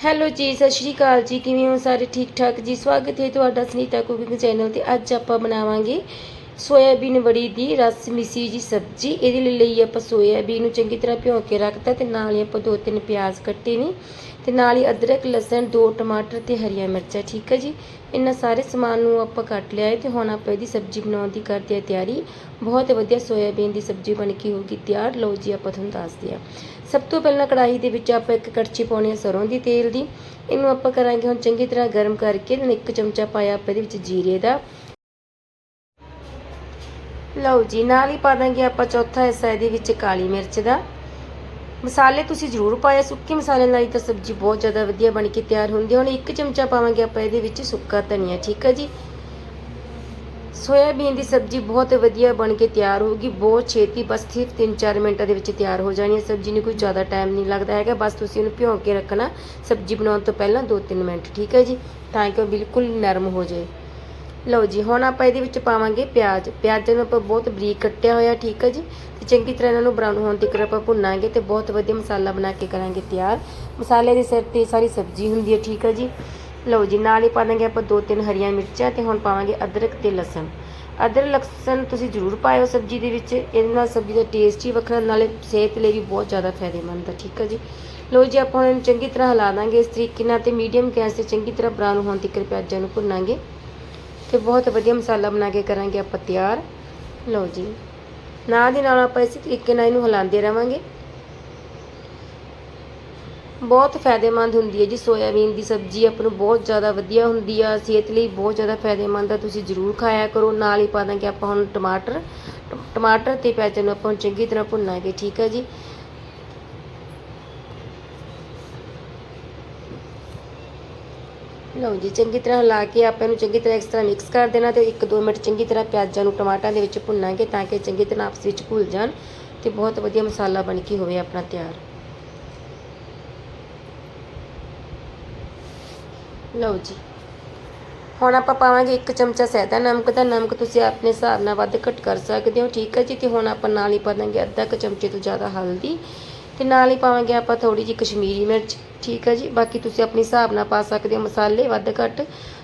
Hello ਜੀ, ਸਤਿ ਸ਼੍ਰੀ ਅਕਾਲ ਜੀ। ਕਿਵੇਂ ਹੋ ਸਾਰੇ? ਠੀਕ ਠਾਕ ਜੀ? ਸਵਾਗਤ ਹੈ ਤੁਹਾਡਾ ਸੁਨੀਤਾ ਕੁਕਿੰਗ ਚੈਨਲ ਤੇ ਅੱਜ ਆਪਾਂ ਬਣਾਵਾਂਗੇ ਸੋਇਆਬੀਨ ਵੜੀ ਦੀ ਰਸ ਮਿਸੀ ਜੀ ਸਬਜ਼ੀ, ਇਹਦੇ ਲਈ ਲਈ ਆਪਾਂ ਸੋਇਆਬੀਨ ਨੂੰ ਚੰਗੀ ਤਰ੍ਹਾਂ ਭਿਓ ਕੇ ਰੱਖਤਾ ਤੇ ਨਾਲ ਹੀ ਆਪਾਂ ਦੋ ਤਿੰਨ ਪਿਆਜ਼ ਕੱਟੇ ਨੇ ਤੇ ਨਾਲ ਹੀ ਅਦਰਕ, ਲਸਣ, ਦੋ ਟਮਾਟਰ ਤੇ ਹਰੀਆਂ ਮਿਰਚਾਂ, ਠੀਕ ਹੈ ਜੀ? ਇਹਨਾਂ ਸਾਰੇ ਸਮਾਨ ਨੂੰ ਆਪਾਂ ਕੱਟ ਲਿਆ ਹੈ ਤੇ ਹੁਣ ਆਪਾਂ ਇਹਦੀ ਸਬਜ਼ੀ ਬਣਾਉਣ ਦੀ ਕਰਦੇ ਹਾਂ ਤਿਆਰੀ। ਬਹੁਤ ਵਧੀਆ ਸੋਇਆਬੀਨ ਦੀ ਸਬਜ਼ੀ ਬਣ ਕੇ ਹੋਊਗੀ ਤਿਆਰ। ਲਓ ਜੀ ਆਪਾਂ ਤੁਹਾਨੂੰ ਦੱਸਦੇ ਹਾਂ। ਸਭ ਤੋਂ ਪਹਿਲਾਂ ਕੜਾਹੀ ਦੇ ਵਿੱਚ ਆਪਾਂ ਇੱਕ ਕੜਛੀ ਪਾਉਣੀ ਹੈ ਸਰੋਂ ਦੀ ਤੇਲ ਦੀ। ਇਹਨੂੰ ਆਪਾਂ ਕਰਾਂਗੇ ਹੁਣ ਚੰਗੀ ਤਰ੍ਹਾਂ ਗਰਮ ਕਰਕੇ ਇੱਕ ਚਮਚਾ ਪਾਇਆ ਆਪਾਂ ਇਹਦੇ ਵਿੱਚ ਜੀਰੇ ਦਾ। ਲਓ ਜੀ, ਨਾਲ ਹੀ ਪਾ ਦਾਂਗੇ ਆਪਾਂ ਚੌਥਾ ਹਿੱਸਾ ਇਹਦੇ ਵਿੱਚ ਕਾਲੀ ਮਿਰਚ ਦਾ। ਮਸਾਲੇ ਤੁਸੀਂ ਜ਼ਰੂਰ ਪਾਇਆ, ਸੁੱਕੇ ਮਸਾਲੇ ਨਾਲ ਹੀ ਤਾਂ ਸਬਜ਼ੀ ਬਹੁਤ ਜ਼ਿਆਦਾ ਵਧੀਆ ਬਣ ਕੇ ਤਿਆਰ ਹੁੰਦੀ ਹੈ। ਹੁਣ ਇੱਕ ਚਮਚਾ ਪਾਵਾਂਗੇ ਆਪਾਂ ਇਹਦੇ ਵਿੱਚ ਸੁੱਕਾ ਧਨੀਆ, ਠੀਕ ਹੈ ਜੀ? ਸੋਇਆਬੀਨ ਦੀ ਸਬਜ਼ੀ ਬਹੁਤ ਵਧੀਆ ਬਣ ਕੇ ਤਿਆਰ ਹੋਊਗੀ। ਬਹੁਤ ਛੇਤੀ, ਬਸ ਸਿਰਫ 3-4 ਮਿੰਟਾਂ ਦੇ ਵਿੱਚ ਤਿਆਰ ਹੋ ਜਾਣੀ ਹੈ। ਸਬਜ਼ੀ ਨੂੰ ਕੋਈ ਜ਼ਿਆਦਾ ਟਾਈਮ ਨਹੀਂ ਲੱਗਦਾ ਹੈਗਾ, ਬਸ ਤੁਸੀਂ ਉਹਨੂੰ ਭਿਉਂ ਕੇ ਰੱਖਣਾ। ਸਬਜ਼ੀ ਬਣਾਉਣ ਤੋਂ ਪਹਿਲਾਂ 2-3 ਮਿੰਟ, ਠੀਕ ਹੈ ਜੀ? ਤਾਂ ਕਿ ਉਹ ਬਿਲਕੁਲ ਨਰਮ ਹੋ ਜਾਏ। ਲਓ ਜੀ, ਹੁਣ ਆਪਾਂ ਇਹਦੇ ਵਿੱਚ ਪਾਵਾਂਗੇ ਪਿਆਜ਼। ਪਿਆਜ਼ਾਂ ਨੂੰ ਆਪਾਂ ਬਹੁਤ ਬਰੀਕ ਕੱਟਿਆ ਹੋਇਆ, ਠੀਕ ਹੈ ਜੀ? ਤੇ ਚੰਗੀ ਤਰ੍ਹਾਂ ਇਹਨਾਂ ਨੂੰ ਬਰਾਊਨ ਹੋਣ ਤੱਕ ਆਪਾਂ ਭੁੰਨਾਂਗੇ ਤੇ ਬਹੁਤ ਵਧੀਆ ਮਸਾਲਾ ਬਣਾ ਕੇ ਕਰਾਂਗੇ ਤਿਆਰ। ਮਸਾਲੇ ਦੇ ਸਿਰ ਤੇ ਸਾਰੀ ਸਬਜ਼ੀ ਹੁੰਦੀ ਹੈ ਠੀਕ ਹੈ ਜੀ? ਲਓ ਜੀ, ਨਾਲ ਹੀ ਪਾ ਦਾਂਗੇ ਆਪਾਂ ਦੋ ਤਿੰਨ ਹਰੀਆਂ ਮਿਰਚਾਂ ਤੇ ਹੁਣ ਪਾਵਾਂਗੇ ਅਦਰਕ ਤੇ ਲਸਣ। ਅਦਰਕ, ਲਸਣ ਤੁਸੀਂ ਜ਼ਰੂਰ ਪਾਇਓ ਸਬਜ਼ੀ ਦੇ ਵਿੱਚ। ਇਹਦੇ ਨਾਲ ਸਬਜ਼ੀ ਦਾ ਟੇਸਟ ਹੀ ਵੱਖਰਾ, ਨਾਲੇ ਸਿਹਤ ਲਈ ਵੀ ਬਹੁਤ ਜ਼ਿਆਦਾ ਫਾਇਦੇਮੰਦ ਹੈ ਠੀਕ ਹੈ ਜੀ? ਲਓ ਜੀ, ਆਪਾਂ ਹੁਣ ਇਹਨੂੰ ਚੰਗੀ ਤਰ੍ਹਾਂ ਹਿਲਾ ਦਾਂਗੇ। ਇਸ ਤਰੀਕੇ ਨਾਲ ਤੇ ਮੀਡੀਅਮ ਗੈਸ ਤੇ ਚੰਗੀ ਤਰ੍ਹਾਂ ਬਰਾਊਨ ਹੋਣ ਤੱਕ ਪਿਆਜ਼ਾਂ ਨੂੰ ਭੁੰਨਾਂਗੇ। ਤੇ ਬਹੁਤ ਵਧੀਆ ਮਸਾਲਾ ਬਣਾ ਕੇ ਕਰਾਂਗੇ ਆਪਾਂ ਤਿਆਰ। ਲਓ ਜੀ। ਨਾਲ ਦੀ ਨਾਲ ਆਪਾਂ ਇਸੇ ਤਰੀਕੇ ਨਾਲ ਇਹਨੂੰ ਹਿਲਾਉਂਦੇ ਰਵਾਂਗੇ। ਬਹੁਤ ਫਾਇਦੇਮੰਦ ਹੁੰਦੀ ਹੈ ਜੀ ਸੋਇਆਬੀਨ ਦੀ ਸਬਜ਼ੀ। ਆਪਾਂ ਨੂੰ ਬਹੁਤ ਜ਼ਿਆਦਾ ਵਧੀਆ ਹੁੰਦੀ ਆ। ਸਿਹਤ ਲਈ ਬਹੁਤ ਜ਼ਿਆਦਾ ਫਾਇਦੇਮੰਦ ਆ। ਤੁਸੀਂ ਜ਼ਰੂਰ ਖਾਇਆ ਕਰੋ। ਨਾਲ ਹੀ ਪਾ ਦਾਂਗੇ ਆਪਾਂ ਹੁਣ ਟਮਾਟਰ। ਟਮਾਟਰ ਤੇ ਪਿਆਜ਼ਾਂ ਨੂੰ ਆਪਾਂ ਚੰਗੀ ਤਰ੍ਹਾਂ ਭੁੰਨਾਂਗੇ। ਠੀਕ ਹੈ ਜੀ। ਲਓ ਜੀ, ਚੰਗੀ ਤਰ੍ਹਾਂ ਹਿਲਾ ਕੇ ਆਪਾਂ ਇਹਨੂੰ ਚੰਗੀ ਤਰ੍ਹਾਂ ਇਸ ਤਰ੍ਹਾਂ ਮਿਕਸ ਕਰ ਦੇਣਾ ਤੇ 1-2 ਮਿੰਟ ਚੰਗੀ ਤਰ੍ਹਾਂ ਪਿਆਜ਼ਾਂ ਨੂੰ ਟਮਾਟਰਾਂ ਦੇ ਵਿੱਚ ਭੁੰਨਾਂਗੇ ਤਾਂ ਕਿ ਚੰਗੀ ਤਰ੍ਹਾਂ ਆਪਸ ਵਿੱਚ ਘੁਲ ਜਾਣ ਤੇ ਬਹੁਤ ਵਧੀਆ ਮਸਾਲਾ ਬਣ ਕੇ ਹੋਵੇ ਆਪਣਾ ਤਿਆਰ। ਲਓ ਜੀ, ਹੁਣ ਆਪਾਂ ਪਾਵਾਂਗੇ ਇੱਕ ਚਮਚਾ ਸੈਦਾ ਨਮਕ ਦਾ, ਨਮਕ ਤੁਸੀਂ ਆਪਣੇ ਹਿਸਾਬ ਨਾਲ ਵੱਧ ਘੱਟ ਕਰ ਸਕਦੇ ਹੋ, ਠੀਕ ਹੈ ਜੀ, ਤੇ ਹੁਣ ਆਪਾਂ ਨਾਲ ਹੀ ਪਾ ਦਾਂਗੇ ਅੱਧਾ ਕੁ ਚਮਚੇ ਤੋਂ ਜ਼ਿਆਦਾ ਹਲਦੀ। ਤੇ ਨਾਲ ਹੀ ਪਾਵਾਂਗੇ ਆਪਾਂ ਥੋੜੀ ਜਿਹੀ ਕਸ਼ਮੀਰੀ ਮਿਰਚ, ਠੀਕ ਹੈ ਜੀ? ਬਾਕੀ ਤੁਸੀਂ ਆਪਣੇ ਹਿਸਾਬ ਨਾਲ ਪਾ ਸਕਦੇ ਹੋ ਮਸਾਲੇ, ਵੱਧ ਘੱਟ।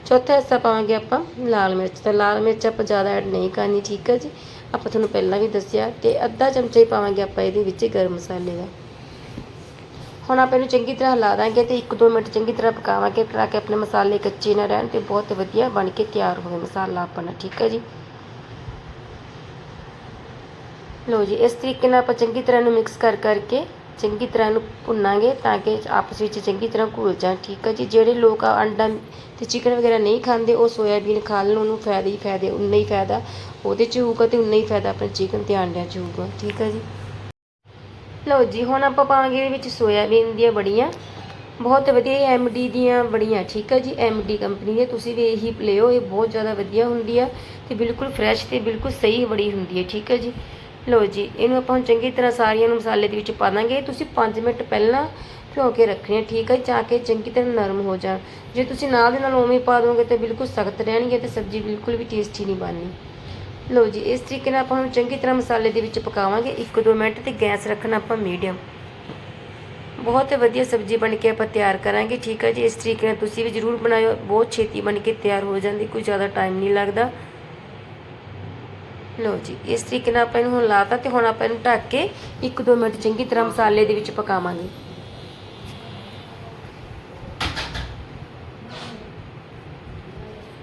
ਚੌਥਾ ਹਿੱਸਾ ਪਾਵਾਂਗੇ ਆਪਾਂ ਲਾਲ ਮਿਰਚ ਤਾਂ ਲਾਲ ਮਿਰਚ ਆਪਾਂ ਜ਼ਿਆਦਾ ਐਡ ਨਹੀਂ ਕਰਨੀ, ਠੀਕ ਹੈ ਜੀ? ਆਪਾਂ ਤੁਹਾਨੂੰ ਪਹਿਲਾਂ ਵੀ ਦੱਸਿਆ ਤੇ ਅੱਧਾ ਚਮਚਾ ਹੀ ਪਾਵਾਂਗੇ ਆਪਾਂ ਇਹਦੇ ਵਿੱਚ ਗਰਮ ਮਸਾਲੇ ਦਾ। ਹੁਣ ਆਪਾਂ ਇਹਨੂੰ ਚੰਗੀ ਤਰ੍ਹਾਂ ਹਿਲਾ ਦਾਂਗੇ ਤੇ 1-2 ਮਿੰਟ ਚੰਗੀ ਤਰ੍ਹਾਂ ਪਕਾਵਾਂਗੇ ਤਾਂ ਕਿ ਆਪਣੇ ਮਸਾਲੇ ਕੱਚੇ ਨਾ ਰਹਿਣ ਤੇ ਬਹੁਤ ਵਧੀਆ ਬਣ ਕੇ ਤਿਆਰ ਹੋਵੇ ਮਸਾਲਾ ਆਪਣਾ, ਠੀਕ ਹੈ ਜੀ? ਲਓ ਜੀ, ਇਸ ਤਰੀਕੇ ਨਾਲ ਆਪਾਂ ਚੰਗੀ ਤਰ੍ਹਾਂ ਨੂੰ ਮਿਕਸ ਕਰ ਕਰਕੇ ਚੰਗੀ ਤਰ੍ਹਾਂ ਨੂੰ ਭੁੰਨਾਂਗੇ ਤਾਂ ਕਿ ਆਪਸ ਵਿੱਚ ਚੰਗੀ ਤਰ੍ਹਾਂ ਘੁਲ ਜਾਣ। ਠੀਕ ਆ ਜੀ? ਜਿਹੜੇ ਲੋਕ ਆ ਅੰਡਾ ਤੇ ਚਿਕਨ ਵਗੈਰਾ ਨਹੀਂ ਖਾਂਦੇ, ਉਹ ਸੋਇਆਬੀਨ ਖਾ ਲੈਣ, ਉਹਨੂੰ ਫਾਇਦੇ ਹੀ ਫਾਇਦੇ, ਉਨਾ ਹੀ ਫਾਇਦਾ। ਉਹਦੇ 'ਚ ਹੋਊਗਾ ਤੇ ਉਨਾ ਹੀ ਫਾਇਦਾ ਆਪਣੇ ਚਿਕਨ ਤੇ ਆਂਡਿਆਂ 'ਚ ਹੋਊਗਾ। ਠੀਕ ਆ ਜੀ? ਲਓ ਜੀ, ਹੁਣ ਆਪਾਂ ਪਾਵਾਂਗੇ ਇਹਦੇ ਵਿੱਚ ਸੋਇਆਬੀਨ ਦੀਆਂ ਬੜੀਆਂ। ਬਹੁਤ ਵਧੀਆ ਐਮਡੀ ਦੀਆਂ ਬੜੀਆਂ, ਠੀਕ ਆ ਜੀ? ਐਮਡੀ ਕੰਪਨੀ ਦੇ, ਤੁਸੀਂ ਵੀ ਇਹੀ ਲਿਓ, ਇਹ ਬਹੁਤ ਜ਼ਿਆਦਾ ਵਧੀਆ ਹੁੰਦੀ ਆ ਤੇ ਬਿਲਕੁਲ ਫਰੈਸ਼ ਤੇ ਬਿਲਕੁਲ ਸਹੀ ਬੜੀ ਹੁੰਦੀ ਹੈ ਠੀਕ ਹੈ ਜੀ? ਲਓ ਜੀ, ਇਹਨੂੰ ਆਪਾਂ ਹੁਣ ਚੰਗੀ ਤਰ੍ਹਾਂ ਸਾਰੀਆਂ ਨੂੰ ਮਸਾਲੇ ਦੇ ਵਿੱਚ ਪਾ ਦਾਂਗੇ। ਤੁਸੀਂ 5 ਮਿੰਟ ਪਹਿਲਾਂ ਭਿਓ ਕੇ ਰੱਖਣੀ ਆ, ਠੀਕ ਹੈ ਤਾਂ ਕਿ ਚੰਗੀ ਤਰ੍ਹਾਂ ਨਰਮ ਹੋ ਜਾਣ। ਜੇ ਤੁਸੀਂ ਨਾਲ ਦੇ ਨਾਲ ਉਵੇਂ ਪਾ ਦੋਗੇ ਤਾਂ ਬਿਲਕੁਲ ਸਖਤ ਰਹਿਣਗੇ ਤੇ ਸਬਜ਼ੀ ਬਿਲਕੁਲ ਵੀ ਟੇਸਟੀ ਨਹੀਂ ਬਣਨੀ। ਲਓ ਜੀ, ਇਸ ਤਰੀਕੇ ਨਾਲ ਆਪਾਂ ਹੁਣ ਚੰਗੀ ਤਰ੍ਹਾਂ ਮਸਾਲੇ ਦੇ ਵਿੱਚ ਪਕਾਵਾਂਗੇ। 1-2 ਮਿੰਟ ਤੇ ਗੈਸ ਰੱਖਣਾ ਆਪਾਂ ਮੀਡੀਅਮ ਬਹੁਤ ਵਧੀਆ ਸਬਜ਼ੀ ਬਣ ਕੇ ਆਪਾਂ ਤਿਆਰ ਕਰਾਂਗੇ, ਠੀਕ ਹੈ ਜੀ। ਇਸ ਤਰੀਕੇ ਨਾਲ ਤੁਸੀਂ ਵੀ ਜ਼ਰੂਰ ਬਣਾਇਓ। ਬਹੁਤ ਛੇਤੀ ਬਣ ਕੇ ਤਿਆਰ ਹੋ ਜਾਂਦੀ, ਕੋਈ ਜ਼ਿਆਦਾ ਟਾਈਮ ਨਹੀਂ ਲੱਗਦਾ। ਲਓ ਜੀ, ਇਸ ਤਰੀਕੇ ਨਾਲ ਆਪਾਂ ਇਹਨੂੰ ਲਾਤਾ ਤੇ ਹੁਣ ਆਪਾਂ ਇਹਨੂੰ ਢੱਕ ਕੇ 1-2 ਮਿੰਟ ਚੰਗੀ ਤਰ੍ਹਾਂ ਮਸਾਲੇ ਦੇ ਵਿੱਚ ਪਕਾਵਾਂਗੇ।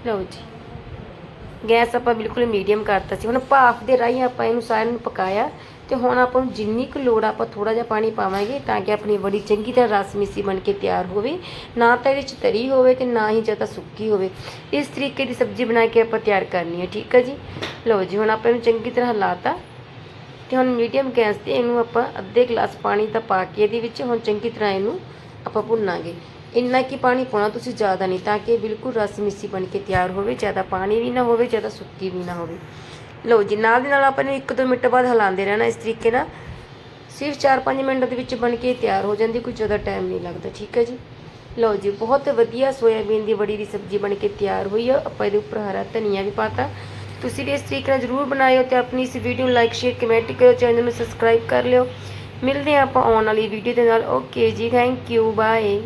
ਲਓ ਜੀ, ਗੈਸ ਆਪਾਂ ਬਿਲਕੁਲ ਮੀਡੀਅਮ ਕਰਤਾ ਸੀ। ਹੁਣ ਭਾਫ ਦੇ ਰਾਹੀਂ ਆਪਾਂ ਇਹਨੂੰ ਸਾਰਿਆਂ ਨੂੰ ਪਕਾਇਆ। ਤੇ ਹੁਣ ਆਪਾਂ ਨੂੰ ਜਿੰਨੀ ਕੁ ਲੋੜ ਆ, ਆਪਾਂ ਥੋੜਾ ਜਿਹਾ ਪਾਣੀ ਪਾਵਾਂਗੇ ਤਾਂ ਕਿ ਆਪਣੀ ਬੜੀ ਚੰਗੀ ਤਰ੍ਹਾਂ ਰਸ ਮਿੱਸੀ ਬਣ ਕੇ ਤਿਆਰ ਹੋਵੇ। ਨਾ ਤਾਂ ਇਹਦੇ ਵਿੱਚ ਤਰੀ ਹੋਵੇ ਤੇ ਨਾ ਹੀ ਜ਼ਿਆਦਾ ਸੁੱਕੀ ਹੋਵੇ। ਇਸ ਤਰੀਕੇ ਦੀ ਸਬਜ਼ੀ ਬਣਾ ਕੇ ਆਪਾਂ ਤਿਆਰ ਕਰਨੀ ਹੈ ਠੀਕ ਹੈ ਜੀ? ਲਓ ਜੀ, ਹੁਣ ਆਪਾਂ ਇਹਨੂੰ ਚੰਗੀ ਤਰ੍ਹਾਂ ਹਿਲਾਤਾ। ਤੇ ਹੁਣ ਮੀਡੀਅਮ ਗੈਸ ਤੇ ਇਹਨੂੰ ਆਪਾਂ ਅੱਧੇ ਗਲਾਸ ਪਾਣੀ ਦਾ ਪਾ ਕੇ ਇਹਦੇ ਵਿੱਚ ਹੁਣ ਚੰਗੀ ਤਰ੍ਹਾਂ ਇਹਨੂੰ ਆਪਾਂ ਭੁੰਨਾਂਗੇ। ਇੰਨਾ ਕਿ ਪਾਣੀ ਪਾਉਣਾ ਤੁਸੀਂ ਜ਼ਿਆਦਾ ਨਹੀਂ, ਤਾਂ ਕਿ ਬਿਲਕੁਲ ਰਸ ਮਿੱਸੀ ਬਣ ਕੇ ਤਿਆਰ ਹੋਵੇ ਜ਼ਿਆਦਾ ਪਾਣੀ ਵੀ ਨਾ ਹੋਵੇ ਜ਼ਿਆਦਾ ਸੁੱਕੀ ਵੀ ਨਾ ਹੋਵੇ। ਲਓ ਜੀ, ਨਾਲ ਦੀ ਨਾਲ ਆਪਾਂ ਨੂੰ 1-2 ਮਿੰਟ ਬਾਅਦ ਹਿਲਾਉਂਦੇ ਰਹਿਣਾ ਇਸ ਤਰੀਕੇ ਨਾਲ। ਸਿਰਫ 4-5 ਮਿੰਟ ਦੇ ਵਿੱਚ ਬਣ ਕੇ ਤਿਆਰ ਹੋ ਜਾਂਦੀ, ਕੋਈ ਜ਼ਿਆਦਾ ਟਾਈਮ ਨਹੀਂ ਲੱਗਦਾ, ਠੀਕ ਹੈ ਜੀ? ਲਓ ਜੀ, ਬਹੁਤ ਵਧੀਆ ਸੋਇਆਬੀਨ ਦੀ ਬੜੀ ਦੀ ਸਬਜ਼ੀ ਬਣ ਕੇ ਤਿਆਰ ਹੋਈ ਆ। ਆਪਾਂ ਇਹਦੇ ਉੱਪਰ ਹਰਾ ਧਨੀਆ ਵੀ ਪਾਤਾ ਤੁਸੀਂ ਵੀ ਇਸ ਤਰੀਕੇ ਨਾਲ ਜ਼ਰੂਰ ਬਣਾਇਓ ਤੇ ਆਪਣੀ ਇਸ ਵੀਡੀਓ ਨੂੰ ਲਾਈਕ ਸ਼ੇਅਰ ਕਮੈਂਟ ਕਰਿਓ ਚੈਨਲ ਨੂੰ ਸਬਸਕ੍ਰਾਈਬ ਕਰ ਲਿਓ। ਮਿਲਦੇ ਹਾਂ ਆਪਾਂ ਆਉਣ ਵਾਲੀ ਵੀਡੀਓ ਦੇ ਨਾਲ। ਓਕੇ ਜੀ ਥੈਂਕ ਯੂ ਬਾਏ